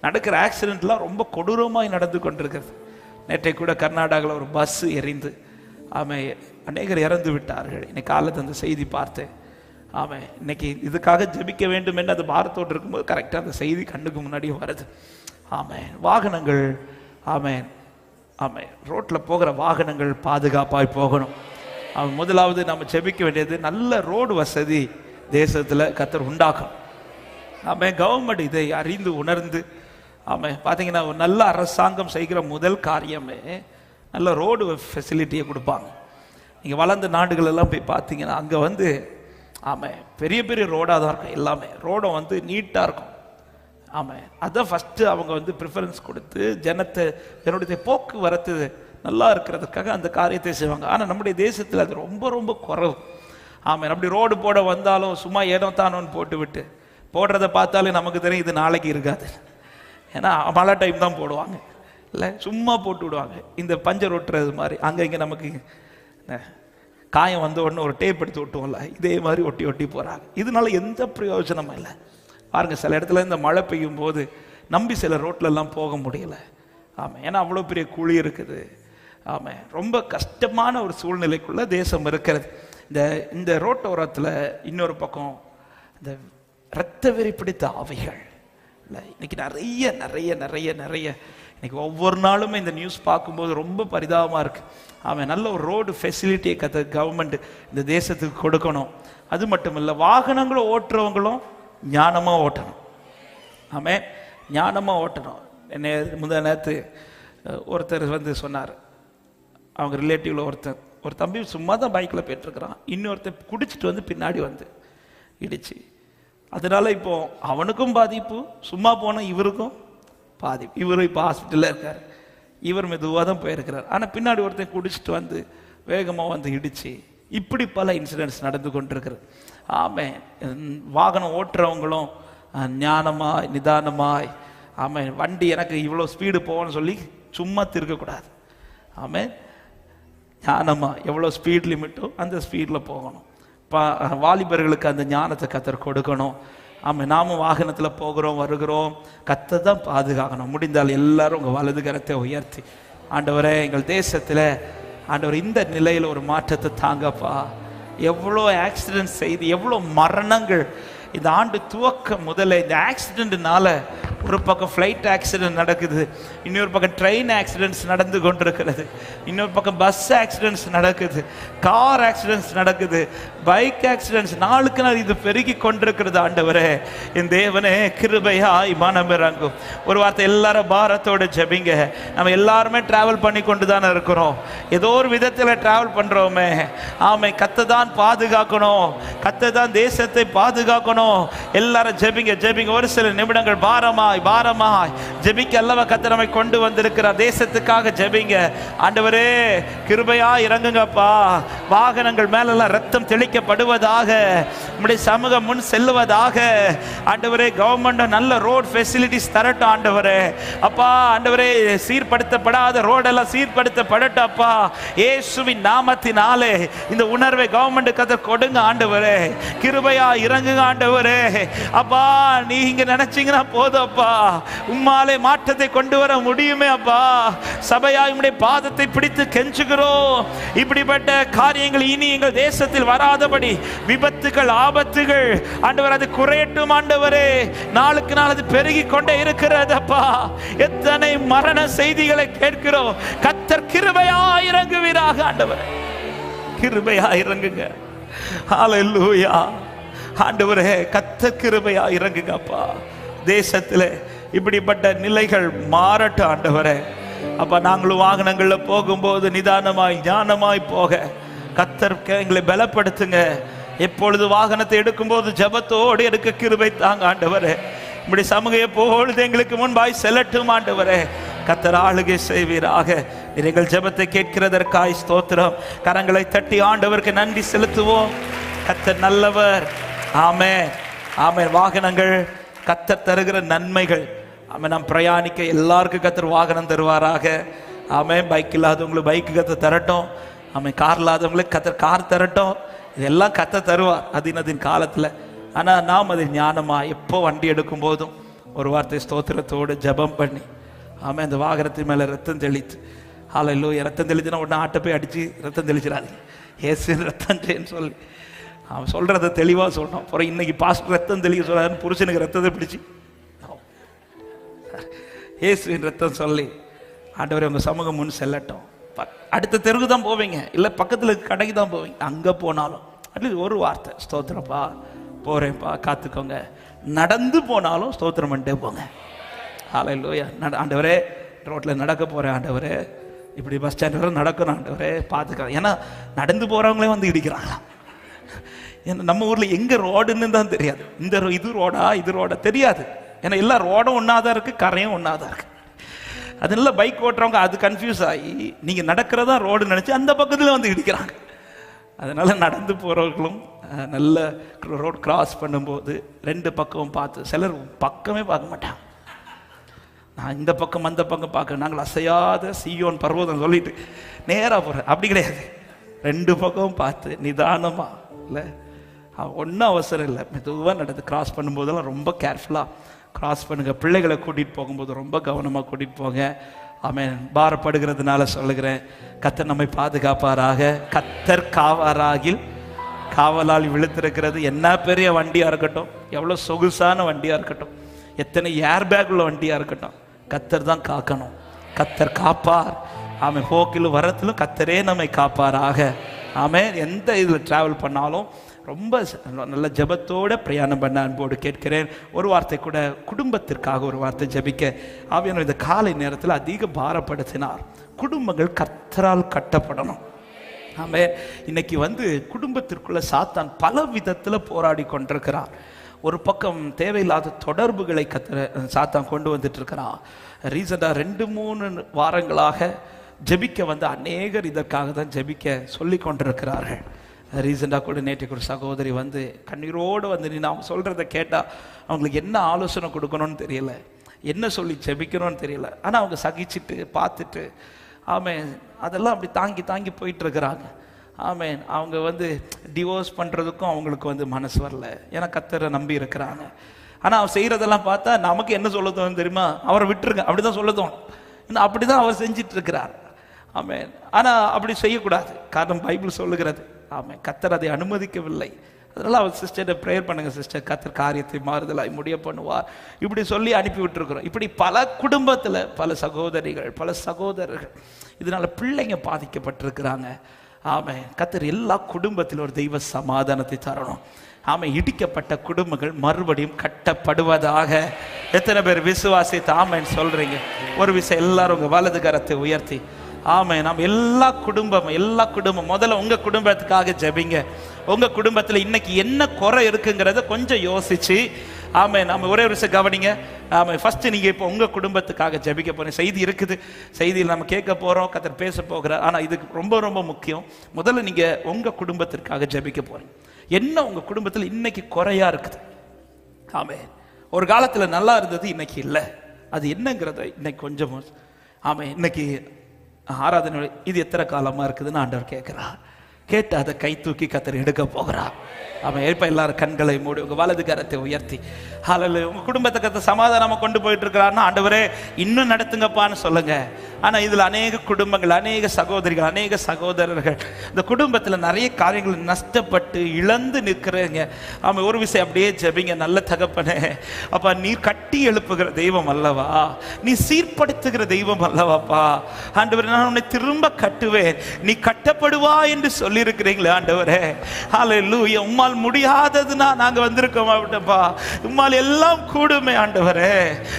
நடக்கிற ஆக்சிடென்ட்லாம் ரொம்ப கொடூரமாக நடந்து கொண்டிருக்கிறது. நேற்றை கூட கர்நாடகாவில் ஒரு பஸ் எரிந்து ஆமை அநேகர் இறந்து விட்டார்கள். இன்னைக்கு காலத்து அந்த செய்தி பார்த்தேன். ஆமை இன்னைக்கு இதுக்காக ஜெபிக்க வேண்டும் என்று அது பாரத்தோடு இருக்கும்போது கரெக்டாக அந்த செய்தி கண்ணுக்கு முன்னாடி வருது. ஆமை வாகனங்கள் ஆமை ஆமை ரோட்டில் போகிற வாகனங்கள் பாதுகாப்பாக போகணும். அவன் முதலாவது நம்ம ஜெபிக்க வேண்டியது நல்ல ரோடு வசதி தேசத்தில் கத்தர் உண்டாக்கும் ஆமாம் கவர்மெண்ட் இதை அறிந்து உணர்ந்து ஆமாம். பார்த்தீங்கன்னா ஒரு நல்ல அரசாங்கம் செய்கிற முதல் காரியமே நல்ல ரோடு ஃபெசிலிட்டியை கொடுப்பாங்க. நீங்கள் வளர்ந்த நாடுகளெல்லாம் போய் பார்த்தீங்கன்னா அங்கே வந்து ஆமாம் பெரிய பெரிய ரோடாக தான் இருக்கும் எல்லாமே. ரோடும் வந்து நீட்டாக இருக்கும். ஆமாம். அதான் ஃபஸ்ட்டு அவங்க வந்து ப்ரிஃபரன்ஸ் கொடுத்து ஜனத்தை என்னுடைய போக்குவரத்து நல்லா இருக்கிறதுக்காக அந்த காரியத்தை செய்வாங்க. ஆனால் நம்முடைய தேசத்தில் அது ரொம்ப ரொம்ப குறவு. ஆமாம். அப்படி ரோடு போட வந்தாலும் சும்மா ஏனோ தானோன்னு போட்டு விட்டு போடுறத பார்த்தாலே நமக்கு தெரியும் இது நாளைக்கு இருக்காது. ஏன்னா மழை டைம் தான் போடுவாங்க. இல்லை சும்மா போட்டு விடுவாங்க. இந்த பஞ்சர் ஒட்டுறது மாதிரி. அங்கே இங்கே நமக்கு காயம் வந்த உடனே ஒரு டேப் எடுத்து ஒட்டுவோம்ல இதே மாதிரி ஒட்டி ஒட்டி போகிறாங்க இதனால எந்த பிரயோஜனமும் இல்லை. பாருங்க சில இடத்துல இந்த மழை பெய்யும் போது நம்பி சில ரோட்லலாம் போக முடியல. ஆமாம் ஏன்னா அவ்வளோ பெரிய குழி இருக்குது. ஆமாம் ரொம்ப கஷ்டமான ஒரு சூழ்நிலைக்குள்ளே தேசம் இருக்கிறது. இந்த இந்த ரோட்டோரத்தில் இன்னொரு பக்கம் இந்த இரத்த வெறி பிடித்த ஆவைகள். இல்லை. இன்னைக்கு நிறைய நிறைய நிறைய நிறைய. இன்னைக்கு ஒவ்வொரு நாளுமே இந்த நியூஸ் பார்க்கும்போது ரொம்ப பரிதாபமாக இருக்குது அவன் நல்ல ஒரு ரோடு ஃபெசிலிட்டியை கத்த கவர்மெண்ட் இந்த தேசத்துக்கு கொடுக்கணும். அது மட்டும் இல்லை வாகனங்களை ஓட்டுறவங்களும் ஞானமாக ஓட்டணும். ஆமே ஞானமாக ஓட்டணும். என்ன முந்தா நேரத்து ஒருத்தர் வந்து சொன்னார். அவங்க ரிலேட்டிவில் ஒருத்தர் ஒரு தம்பி சும்மா தான் பைக்கில் போயிட்டுருக்குறான் இன்னொருத்தர் குடிச்சிட்டு வந்து பின்னாடி வந்து இடிச்சு. அதனால இப்போ அவனுக்கும் பாதிப்பு சும்மா போன இவருக்கும் பாதிப்பு. இவர் இப்போ ஹாஸ்பிட்டலில் இருக்கார். இவர் மெதுவாக தான் போயிருக்கிறார். ஆனால் பின்னாடி ஒருத்தன் குடிச்சிட்டு வந்து வேகமாக வந்து இடிச்சு இப்படி பல இன்சிடென்ட்ஸ் நடந்து கொண்டிருக்கிறது. ஆமே வாகனம் ஓட்டுறவங்களும் ஞானமாய் நிதானமாய் ஆமே வண்டி எனக்கு இவ்வளோ ஸ்பீடு போகணும்னு சொல்லி சும்மா திருக்கக்கூடாது. ஆமே ஞானமாக எவ்வளோ ஸ்பீட் லிமிட்டோ அந்த ஸ்பீடில் போகணும். பா வாலிபர்களுக்கு அந்த ஞானத்தை கத்தர் கொடுக்கணும். ஆமாம் நாமும் வாகனத்தில் போகிறோம் வருகிறோம். கத்தை தான் பாதுகாக்கணும். முடிந்தால் எல்லாரும் உங்கள் வலது கரத்தை உயர்த்தி. ஆண்டவரே எங்கள் தேசத்தில் ஆண்டவர் இந்த நிலையில் ஒரு மாற்றத்தை தாங்கப்பா. எவ்வளோ ஆக்சிடென்ட் செய்து எவ்வளோ மரணங்கள். இந்த ஆண்டு துவக்க முதல்ல இந்த ஆக்சிடென்ட்னால ஒரு பக்கம் ஃப்ளைட் ஆக்சிடென்ட் நடக்குது இன்னொரு பக்கம் ட்ரெயின் ஆக்சிடென்ட்ஸ் நடந்து கொண்டிருக்கிறது இன்னொரு பக்கம் பஸ் ஆக்சிடென்ட்ஸ் நடக்குது கார் ஆக்சிடென்ட்ஸ் நடக்குது பைக் ஆக்சிடென்ட்ஸ் நாளுக்கு நாள் இது பெருகி கொண்டிருக்கிறது ஆண்டவரே. என் தேவனே கிருபையாய் மனம் இறங்கும். ஒரு வார்த்தை எல்லாரும் பாரத்தோட ஜெபிங்க. நம்ம எல்லாருமே ட்ராவல் பண்ணி கொண்டு தானே இருக்கிறோம். ஏதோ ஒரு விதத்தில் ட்ராவல் பண்ணுறோமே ஆமை கத்தை தான் பாதுகாக்கணும். கத்தை தான் தேசத்தை பாதுகாக்கணும். எல்லாரும் ஜெபிங்க ஜெபிங்க. ஒரு சில நிமிடங்கள் பாரமாக பாரமாய் பாரமாய் ஜெபிக்க அல்லவா கத்தை நம்மை கொண்டு வந்திருக்கிறார் தேசத்துக்காக ஜெபிங்க. ஆண்டவரே கிருபையா இறங்குங்கப்பா. வாகனங்கள் மேலெல்லாம் ரத்தம் தெளிக்கப்படுவதாக நம்முடைய சமூகம் முன் செல்லுவதாக. ஆண்டவரே கவர்மெண்ட் நல்ல ரோட் ஃபெசிலிட்டிஸ் தரட்டும் ஆண்டவரே. அப்பா ஆண்டவரே சீர்படுத்தப்படாத ரோடெல்லாம் சீர்படுத்தப்படட்டும் அப்பா ஏசுவின் நாமத்தினாலே இந்த உணர்வை கவர்மெண்ட் கதை கொடுங்க ஆண்டவரே. கிருபையா இறங்குங்க ஆண்டவரே. அப்பா நீங்க நினைச்சீங்கன்னா போதும் அப்பா. உம்மாலே மாற்றத்தை கொண்டு வர முடியுமே அப்பா. சபையா உம்முடைய பாதத்தை பிடித்து கெஞ்சுகிறோம். இப்படிப்பட்ட காரியங்கள் இனி எங்கள் தேசத்தில் வராதபடி விபத்துகள் ஆபத்துகள் ஆண்டவர் அது குறையட்டும் ஆண்டவரே. நாளுக்கு நாள் அது பெருகி கொண்டே இருக்கிறது அப்பா. எத்தனை மரண செய்திகளை கேட்கிறோம். கத்தர் கிருபையா இறங்குவீராக ஆண்டவர். கிருபையா இறங்குங்க. ஹalleluya ஆண்டவரே கத்த கிருபையா இறங்குங்க அப்பா. தேசத்தில் இப்படிப்பட்ட நிலைகள் மாறட்டும் ஆண்டவரே. அப்ப நாங்களும் வாகனங்களில் போகும்போது நிதானமாய் ஞானமாய் போக. கத்தர் எங்களை பலப்படுத்துங்க. எப்பொழுது வாகனத்தை எடுக்கும்போது ஜபத்தோடு எடுக்க கிருபை தாங்க ஆண்டவரே. இப்படி சமூக எப்பொழுது எங்களுக்கு முன்பாய் செல்லட்டும் ஆண்டவரே. கத்தர் ஆளுகை செய்வீராக. நீங்கள் ஜபத்தை கேட்கிறதற்காய் ஸ்தோத்திரம். கரங்களை தட்டி ஆண்டவருக்கு நன்றி செலுத்துவோம். கத்தர் நல்லவர். ஆமே ஆமே வாகனங்கள் கத்தர் தருகிற நன்மைகள். ஆமாம் நாம் பிரயாணிக்க எல்லாருக்கும் கத்தர் வாகனம் தருவாராக. ஆமே பைக் இல்லாதவங்களுக்கு பைக்கு கத்த தரட்டும். ஆமாம் கார் இல்லாதவங்களுக்கு கத்தர் கார் தரட்டும். இதெல்லாம் கத்த தருவார் அதினதின் காலத்தில். ஆனால் நாம் அது ஞானமாக எப்போ வண்டி எடுக்கும் போதும் ஒரு வார்த்தை ஸ்தோத்திரத்தோடு ஜெபம் பண்ணி ஆமாம் அந்த வாகனத்தின் மேலே ரத்தம் தெளித்து ஹாலையிலோ ரத்தம் தெளிச்சுன்னா உடனே ஆட்டை போய் அடித்து ரத்தம் தெளிச்சிடாதீங்க. ஏசு ரத்தம் சொல்லி. அவன் சொல்கிறத தெளிவாக சொல்லணும். அப்புறம் இன்னைக்கு பாஸ் ரத்தம் தெளிக்க சொல்லாருன்னு புருஷனுக்கு ரத்தத்தை பிடிச்சி. இயேசுவின் ரத்தம் சொல்லி ஆண்டவரை உங்கள் சமூகம் முன் செல்லட்டும். ப- அடுத்த தெருவுக்கு தான் போவீங்க. இல்லை பக்கத்தில் கடைக்கு தான் போவீங்க. அங்கே போனாலும். அட்லீஸ்ட் ஒரு வார்த்தை. ஸ்தோத்திரப்பா. போகிறேன்ப்பா காத்துக்கோங்க. நடந்து போனாலும் ஸ்தோத்திரம் பண்ணிட்டே போங்க. ஹalleluya நட ஆண்டவரே ரோட்டில் நடக்க போகிறேன் ஆண்டவரே. இப்படி பஸ் ஸ்டாண்ட் வரை நடக்கணும் ஆண்டவரே. பார்த்துக்கலாம் ஏன்னா நடந்து போகிறவங்களே வந்து இடிக்கிறாங்களா நம்ம ஊரில் எங்கே ரோடுன்னு தான் தெரியாது. இந்த ரோ- இது ரோடா இது ரோடா தெரியாது. ஏன்னா எல்லா ரோடும் ஒன்றா தான் இருக்குது கரையும் ஒன்றா தான் இருக்குது அதனால பைக் ஓட்டுறவங்க அது கன்ஃபியூஸ் ஆகி நீங்கள் நடக்கிறதா ரோடு நினச்சி அந்த பக்கத்தில் வந்து இடிக்கிறாங்க. அதனால் நடந்து போகிறவர்களும் நல்ல ரோடு கிராஸ் பண்ணும்போது ரெண்டு பக்கமும் பார்த்து சிலர் பக்கமே பார்க்க மாட்டாங்க. நான் இந்த பக்கம் அந்த பக்கம் பார்க்க நாங்கள் அசையாத சீயோன் பர்வதம் சொல்லிட்டு நேராக போகிறேன் அப்படி கிடையாது. ரெண்டு பக்கமும் பார்த்து நிதானமாக இல்லை ஒன்றும் அவசரம் இல்லை. மெதுவாக நடந்து கிராஸ் பண்ணும்போதெல்லாம் ரொம்ப கேர்ஃபுல்லாக கிராஸ் பண்ணுங்கள் பிள்ளைகளை கூட்டிகிட்டு போகும்போது ரொம்ப கவனமாக கூட்டிகிட்டு போங்க. அவன் பாரப்படுகிறதுனால சொல்லுகிறேன். கத்தர் நம்மை பாதுகாப்பாராக. கத்தர் காவாராகில் காவலால் விழுத்திருக்கிறது என்ன பெரிய வண்டியாக இருக்கட்டும். எவ்வளோ சொகுசான வண்டியாக இருக்கட்டும். எத்தனை ஏர் பேக் உள்ள வண்டியாக இருக்கட்டும். கத்தர் தான் காக்கணும். கத்தர் காப்பார். ஆமை போக்கிலும் வரத்திலும் கத்தரே நம்மை காப்பாராக. ஆமே எந்த இதில் ட்ராவல் பண்ணாலும் ரொம்ப நல்ல ஜபத்தோடு பிரயாணம் பண்ண அன்போடு கேட்கிறேன். ஒரு வார்த்தை கூட குடும்பத்திற்காக ஒரு வார்த்தை ஜெபிக்க. ஆவியான இந்த காலை நேரத்தில் அதிக பாரப்படுத்தினார். குடும்பங்கள் கத்தரால் கட்டப்படணும். ஆமே இன்னைக்கு வந்து குடும்பத்திற்குள்ள சாத்தான் பல விதத்தில் போராடி கொண்டிருக்கிறான் ஒரு பக்கம் தேவையில்லாத தொடர்புகளை கத்த சாத்தான் கொண்டு வந்துட்டு இருக்கிறான் ரீசெண்டாக ரெண்டு மூணு வாரங்களாக ஜெபிக்க வந்து அநேகர் இதற்காக தான் ஜெபிக்க சொல்லி கொண்டிருக்கிறார்கள். ரீசெண்டாக கூட நேற்றுக்கு ஒரு சகோதரி வந்து கண்ணீரோடு வந்து நீ அவங்க சொல்கிறத கேட்டால் அவங்களுக்கு என்ன ஆலோசனை கொடுக்கணும்னு தெரியல. என்ன சொல்லி ஜெபிக்கணும்னு தெரியல. ஆனால் அவங்க சகிச்சிட்டு பார்த்துட்டு ஆமேன். அதெல்லாம் அப்படி தாங்கி தாங்கி போயிட்டுருக்குறாங்க. ஆமேன். அவங்க வந்து டிவோர்ஸ் பண்ணுறதுக்கும் அவங்களுக்கு வந்து மனசு வரல. ஏன்னா கத்தரை நம்பி இருக்கிறாங்க. ஆனால் அவர் செய்கிறதெல்லாம் பார்த்தா நமக்கு என்ன சொல்ல தோணும் தெரியுமா? அவரை விட்டுருங்க. அப்படி தான் சொல்ல தோணும். இன்னும் அப்படி தான் அவர் செஞ்சிட்ருக்கிறார் ஆமேன். ஆனால் அப்படி செய்யக்கூடாது. காரணம் பைபிள் சொல்லுகிறது. ஆமாம் கத்தர் அதை அனுமதிக்கவில்லை. அதனால் அவர் சிஸ்டர்கிட்ட ப்ரேயர் பண்ணுங்கள் சிஸ்டர் கத்தர் காரியத்தை மாறுதலாய் முடிய பண்ணுவார். இப்படி சொல்லி அனுப்பி விட்டுருக்குறோம். இப்படி பல குடும்பத்தில் பல சகோதரிகள் பல சகோதரர்கள் இதனால் பிள்ளைங்க பாதிக்கப்பட்டிருக்கிறாங்க. ஆமாம் கத்தர் எல்லா குடும்பத்திலும் ஒரு தெய்வ சமாதானத்தை தரணும். ஆமை இடிக்கப்பட்ட குடும்பங்கள் மறுபடியும் கட்டப்படுவதாக எத்தனை பேர் விசுவாசித்து ஆமைன்னு சொல்கிறீங்க ஒரு விஷயம் எல்லாரும் உங்கள் வலது கரத்தை உயர்த்தி. ஆமை நாம் எல்லா குடும்பம் எல்லா குடும்பம் முதல்ல உங்கள் குடும்பத்துக்காக ஜெபிங்க. உங்கள் குடும்பத்தில் இன்னைக்கு என்ன குறை இருக்குங்கிறத கொஞ்சம் யோசிச்சு ஆமை நம்ம ஒரே ஒரு விஷயம் கவனிங்க. ஆமாம் ஃபஸ்ட்டு நீங்கள் இப்போ உங்கள் குடும்பத்துக்காக ஜெபிக்க போகிறேன் செய்தி இருக்குது. செய்தியில் நம்ம கேட்க போகிறோம் கத்தர் பேச போகிறார். ஆனால் இதுக்கு ரொம்ப ரொம்ப முக்கியம். முதல்ல நீங்கள் உங்கள் குடும்பத்திற்காக ஜெபிக்க போகிறேன் என்ன உங்கள் குடும்பத்தில் இன்னைக்கு குறையாக இருக்குது? ஆமே ஒரு காலத்தில் நல்லா இருந்தது இன்னைக்கு இல்லை. அது என்னங்கிறத இன்னைக்கு கொஞ்சம் ஆமாம் இன்னைக்கு ஆராதனை இது எத்தனை காலமா இருக்குதுன்னு ஆண்டவர் கேட்கிறார். கேட்டு அதை கை தூக்கி கத்தர் எடுக்க போகிறார். அவன் ஏற்ப எல்லாரும் கண்களை மூடி உங்கள் வலது கரத்தை உயர்த்தி. ஹalleluya உங்கள் குடும்பத்தை கருத்தை சமாதானமாக கொண்டு போயிட்டு இருக்கிறாருன்னா ஆண்டவரே இன்னும் நடத்துங்கப்பான்னு சொல்லுங்க. ஆனா இதுல அநேக குடும்பங்கள் அநேக சகோதரிகள் அநேக சகோதரர்கள் இந்த குடும்பத்துல நிறைய காரியங்கள் நஷ்டப்பட்டு இழந்து நிற்கிறீங்க. அவன் ஒரு விஷயம் அப்படியே ஜெபிங்க நல்ல தகப்பனே. அப்பா நீ கட்டி எழுப்புகிற தெய்வம் அல்லவா? நீ சீர்படுத்துகிற தெய்வம் அல்லவாப்பா? ஆண்டவரே நான் உன்னை திரும்ப கட்டுவேன். நீ கட்டப்படுவா என்று சொல்லியிருக்கிறீங்களே ஆண்டவரே. ஹalleluya உம்மால் முடியாததுன்னா நாங்க வந்திருக்கோம் அப்படின்ப்பா உம்மால் எல்லாம் கூடுமே ஆண்டவரே.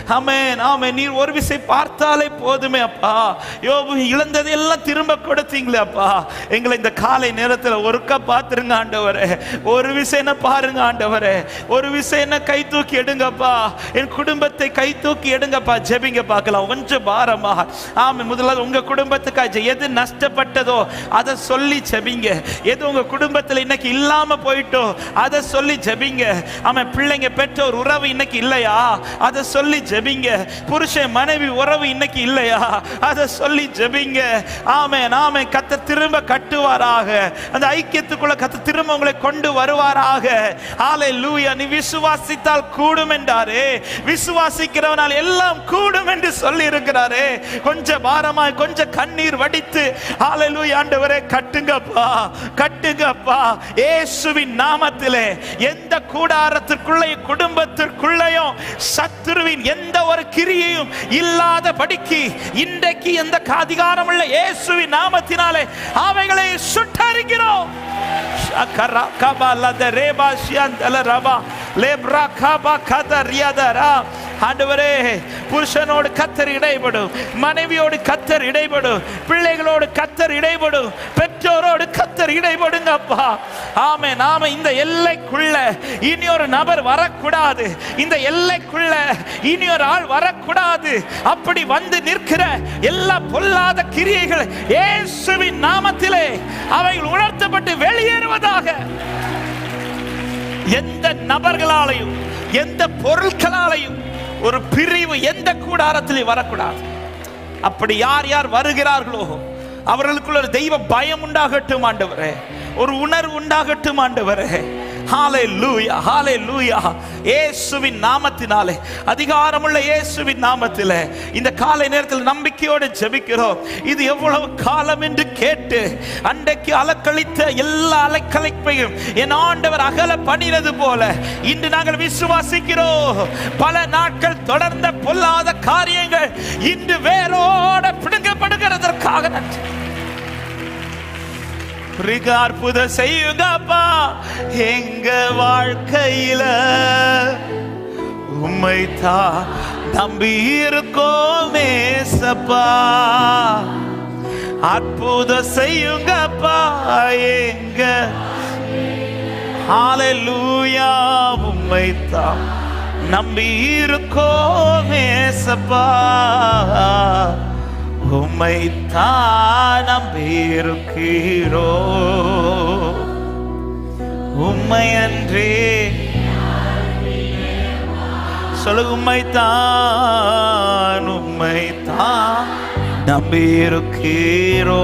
ஆமே ஆமென். நீர் ஒரு விசை பார்த்தாலே போதுமே அப்பா. யோபு இழந்ததை எல்லாம் திரும்ப கொடுத்தீங்களே அப்பா. எங்களை இந்த காலை நேரத்துல ஒருக்கா பார்த்துருங்க ஆண்டவரே. ஒரு விசைன பாருங்க ஆண்டவரே. ஒரு விசைன கை தூக்கி எடுங்கப்பா. என் குடும்பத்தை கை தூக்கி எடுங்கப்பா. ஜெபிங்க பார்க்கலாம். கொஞ்சம் பாரமா ஆமே முதலாவது உங்க குடும்பத்துக்காக எது நஷ்டப்பட்டதோ அதை சொல்லி ஜெபிங்க. எது உங்க குடும்பத்துல இன்னைக்கு இல்லாம போயிட்டோ வேண்டும் அதை சொல்லி ஜெபிங்க. அவன் பிள்ளைங்க பெற்றோர் உறவு இன்னைக்கு இல்லையா? அதை சொல்லி ஜெபிங்க. புருஷன் மனைவி உறவு இன்னைக்கு இல்லையா? அதை சொல்லி ஜெபிங்க. ஆமே நாமே கத்த திரும்ப கட்டுவாராக. அந்த ஐக்கியத்துக்குள்ள கத்த திரும்ப உங்களை கொண்டு வருவாராக. ஆலை லூயா நீ விசுவாசித்தால் கூடும் என்றாரே. விசுவாசிக்கிறவனால் எல்லாம் கூடும் என்று சொல்லி இருக்கிறாரே கொஞ்சம் பாரமாய் கொஞ்சம் கண்ணீர் வடித்து ஆலை லூயா ஆண்டவரே கட்டுங்கப்பா கட்டுங்கப்பா. ஏசுவின் நாமத்திலே எந்த கூடாரத்திற்குள்ளே குடும்பத்திற்குள்ளேயும் சத்துருவின் எந்த ஒரு கிரியையும் இல்லாத படிக்கு இன்றைக்கு எந்த அதிகாரம் உள்ள இயேசுவின் நாமத்தினாலே அவைகளை சுட்டரிக்கிறோம். ஆண்டவரே புருஷனோடு கத்தர் இடைபடும் மனைவியோடு கத்தர் இடைபடும் பிள்ளைகளோடு கத்தர் இடைபடும். பெற்றோரோடு கத்தர் இடைபடுங்கப்பா ஆமே நாம இந்த எல்லைக்குள்ள இனி ஒரு நபர் வரக்கூடாது. இந்த எல்லைக்குள்ள இனி ஒரு ஆள் வரக்கூடாது. அப்படி வந்து நிற்கிற எல்லா பொல்லாத கிரியைகள் இயேசுவின் நாமத்திலே அவைகள் உணர்த்தப்பட்டு வெளியேறுவதாக. எந்த நபர்களாலையும் எந்த பொருட்களாலையும் ஒரு பிரிவு எந்த கூடாரத்திலையும் வரக்கூடாது. அப்படி யார் யார் வருகிறார்களோ அவர்களுக்குள்ள ஒரு தெய்வ பயம் உண்டாகட்டும் ஆண்டவரே. ஒரு உணர்வு உண்டாகட்டும் ஆண்டவரே. ஹாலே லூயா ஹாலே லூயா ஏசுவின் நாமத்தினாலே அதிகாரமுள்ள இயேசுவின் நாமத்தில் இந்த காலை நேரத்தில் நம்பிக்கையோடு ஜெபிக்கிறோம். இது எவ்வளவு காலம் என்று கேட்டு அன்றைக்கு அலக்களித்த எல்லா அலைக்கலைப்பையும் என் ஆண்டவர் அகல பண்ணினது போல இன்று நாங்கள் விசுவாசிக்கிறோம். பல நாட்கள் தொடர்ந்த பொல்லாத காரியங்கள் இன்று வேரோட பிடுங்கப்படுகிறதற்காக நன்றி. மிக அற்புதம் செய்யுங்கப்பா. எங்க வாழ்க்கையில உம்மை தான் நம்பி இருக்கோமே சப்பா. அற்புத செய்யுங்கப்பா எங்க. ஹalleluya உம்மை தான் நம்பி இருக்கோமே சப்பா. உம்மைத்தான் நம்பியிருக்கிறோ உம்மை அன்றே சொல்லு உம்மைத்தான் உம்மைத்தான் நம்பியிருக்கிறோ